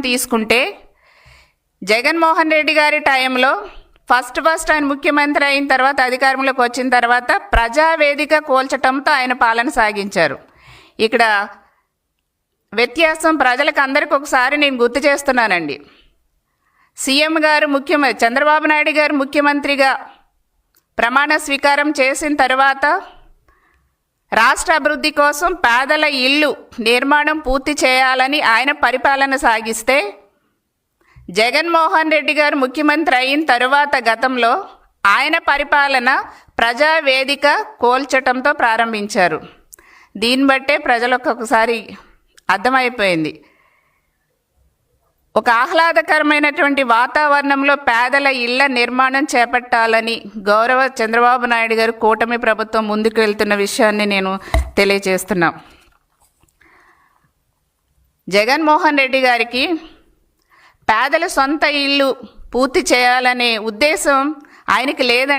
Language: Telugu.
తీసుకుంటే జగన్మోహన్ రెడ్డి గారి టైంలో ఫస్ట్ ఫస్ట్ ఆయన ముఖ్యమంత్రి అయిన తర్వాత అధికారంలోకి వచ్చిన తర్వాత ప్రజావేదిక కోల్చటంతో ఆయన పాలన సాగించారు. ఇక్కడ వ్యత్యాసం ప్రజలకు అందరికి ఒకసారి నేను గుర్తు చేస్తున్నానండి. సీఎం గారు ముఖ్యమంత్రి చంద్రబాబు నాయుడు గారు ముఖ్యమంత్రిగా ప్రమాణ స్వీకారం చేసిన తర్వాత రాష్ట్ర అభివృద్ధి కోసం పేదల ఇల్లు నిర్మాణం పూర్తి చేయాలని ఆయన పరిపాలన సాగిస్తే జగన్మోహన్ రెడ్డి గారు ముఖ్యమంత్రి అయిన తరువాత గతంలో ఆయన పరిపాలన ప్రజావేదిక కోల్చటంతో ప్రారంభించారు. దీన్ని బట్టే ప్రజలకు ఒకసారి అర్థమైపోయింది. ఒక ఆహ్లాదకరమైనటువంటి వాతావరణంలో పేదల ఇళ్ళ నిర్మాణం చేపట్టాలని గౌరవ చంద్రబాబు నాయుడు గారు కూటమి ప్రభుత్వం ముందుకు వెళ్తున్న విషయాన్ని నేను తెలియజేస్తున్నా. జగన్మోహన్ రెడ్డి గారికి పేదల సొంత ఇల్లు పూర్తి చేయాలనే ఉద్దేశం ఆయనకి లేదండి